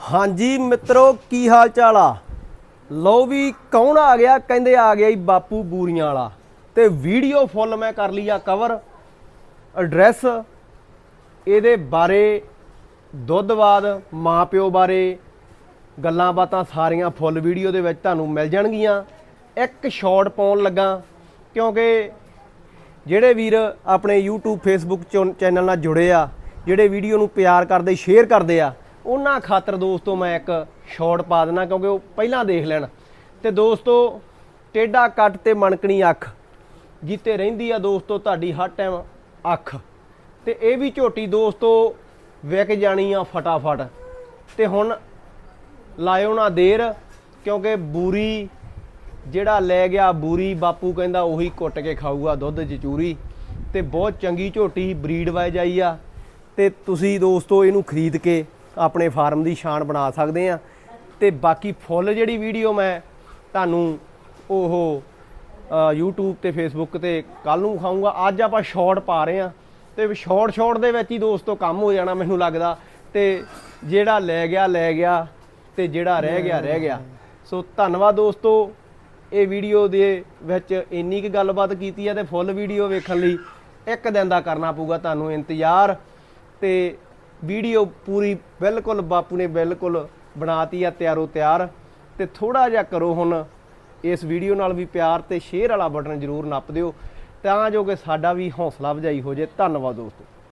ਹਾਂਜੀ ਮਿੱਤਰੋ, ਕੀ ਹਾਲ ਚਾਲ ਆ? ਲਓ ਵੀ ਕੌਣ ਆ ਗਿਆ? ਕਹਿੰਦੇ ਆ ਗਿਆ ਜੀ ਬਾਪੂ ਬੂਰੀਆਂ ਵਾਲਾ। ਤੇ ਵੀਡੀਓ ਫੁੱਲ ਮੈਂ ਕਰ ਲਈ ਆ ਕਵਰ ਐਡਰੈਸ ਇਹਦੇ ਬਾਰੇ ਦੁੱਧਵਾਦ ਮਾਪਿਓ ਬਾਰੇ, ਗੱਲਾਂ ਬਾਤਾਂ ਸਾਰੀਆਂ ਫੁੱਲ ਵੀਡੀਓ ਦੇ ਵਿੱਚ ਤੁਹਾਨੂੰ ਮਿਲ ਜਾਣਗੀਆਂ। ਇੱਕ ਸ਼ਾਰਟ ਪਾਉਣ ਲੱਗਾ, ਕਿਉਂਕਿ ਜਿਹੜੇ ਵੀਰ ਆਪਣੇ YouTube, Facebook ਚੋਂ- ਚੈਨਲ ਨਾਲ ਜੁੜੇ ਆ, ਜਿਹੜੇ ਵੀਡੀਓ ਨੂੰ ਪਿਆਰ ਕਰਦੇ ਸ਼ੇਅਰ ਕਰਦੇ ਆ ਉਹਨਾਂ ਖਾਤਰ ਦੋਸਤੋ ਮੈਂ ਇੱਕ ਸ਼ਾਰਟ ਪਾ ਦੇਣਾ ਕਿਉਂਕਿ ਉਹ ਪਹਿਲਾਂ ਦੇਖ ਲੈਣ। ਤੇ ਦੋਸਤੋ ਟੇਡਾ ਕੱਟ ਤੇ ਮਣਕਣੀ ਅੱਖ। ਜਿੱਤੇ ਰਹਿੰਦੀ ਆ ਦੋਸਤੋ ਤੁਹਾਡੀ ਹਰ ਟਾਈਮ ਅੱਖ। ਤੇ ਇਹ ਵੀ ਝੋਟੀ ਦੋਸਤੋ ਵਿਕ ਜਾਣੀ ਆ ਫਟਾਫਟ। ਤੇ ਹੁਣ ਲਾਇਓ ਨਾ ਦੇਰ, ਕਿਉਂਕਿ ਬੂਰੀ ਜਿਹੜਾ ਲੈ ਗਿਆ ਬੂਰੀ, ਬਾਪੂ ਕਹਿੰਦਾ ਉਹੀ ਕੁੱਟ ਕੇ ਖਾਊਗਾ ਦੁੱਧ ਚ ਚੂਰੀ ਤੇ ਬਹੁਤ ਚੰਗੀ ਝੋਟੀ ਬਰੀਡ ਵਾਈਜ਼ ਆਈ ਆ। ਤੇ ਤੁਸੀਂ ਦੋਸਤੋ ਇਹਨੂੰ ਖਰੀਦ ਕੇ ਆਪਣੇ ਫਾਰਮ ਦੀ ਸ਼ਾਨ ਬਣਾ ਸਕਦੇ ਆ ਤੇ ਬਾਕੀ ਫੁੱਲ ਜਿਹੜੀ ਵੀਡੀਓ ਮੈਂ ਤੁਹਾਨੂੰ ਉਹ ਅ, YouTube ਤੇ Facebook ਤੇ ਕੱਲ ਨੂੰ ਖਾਊਂਗਾ ਅੱਜ ਆਪਾਂ ਸ਼ਾਰਟ ਪਾ ਰਹੇ ਆ ਤੇ ਸ਼ਾਰਟ ਸ਼ਾਰਟ ਦੇ ਵਿੱਚ ਹੀ ਦੋਸਤੋ ਕੰਮ ਹੋ ਜਾਣਾ ਮੈਨੂੰ ਲੱਗਦਾ। ਤੇ ਜਿਹੜਾ ਲੈ ਗਿਆ ਲੈ ਗਿਆ। ਤੇ ਜਿਹੜਾ ਰਹਿ ਗਿਆ ਰਹਿ ਗਿਆ। ਸੋ ਧੰਨਵਾਦ ਦੋਸਤੋ। ਇਹ ਵੀਡੀਓ ਦੇ ਵਿੱਚ ਇੰਨੀ ਕੁ ਗੱਲਬਾਤ ਕੀਤੀ ਹੈ ਤੇ ਫੁੱਲ ਵੀਡੀਓ ਵੇਖਣ ਲਈ ਇੱਕ ਦਿਨ ਦਾ ਕਰਨਾ ਪਊਗਾ ਤੁਹਾਨੂੰ ਇੰਤਜ਼ਾਰ। ਤੇ ਵੀਡੀਓ ਪੂਰੀ ਬਿਲਕੁਲ ਬਾਪੂ ਨੇ ਬਿਲਕੁਲ ਬਣਾਤੀ ਆ, ਤਿਆਰੋ ਤਿਆਰ। ਤੇ ਥੋੜਾ ਜਿਹਾ ਕਰੋ ਹੁਣ ਇਸ ਵੀਡੀਓ ਨਾਲ ਵੀ ਪਿਆਰ ਤੇ ਸ਼ੇਅਰ ਵਾਲਾ ਬਟਨ ਜ਼ਰੂਰ ਨੱਪ ਦਿਓ। ਤਾਂ ਜੋ ਕਿ ਸਾਡਾ ਵੀ ਹੌਸਲਾ ਵਜਾਈ ਹੋ ਜੇ। ਧੰਨਵਾਦ ਦੋਸਤੋ।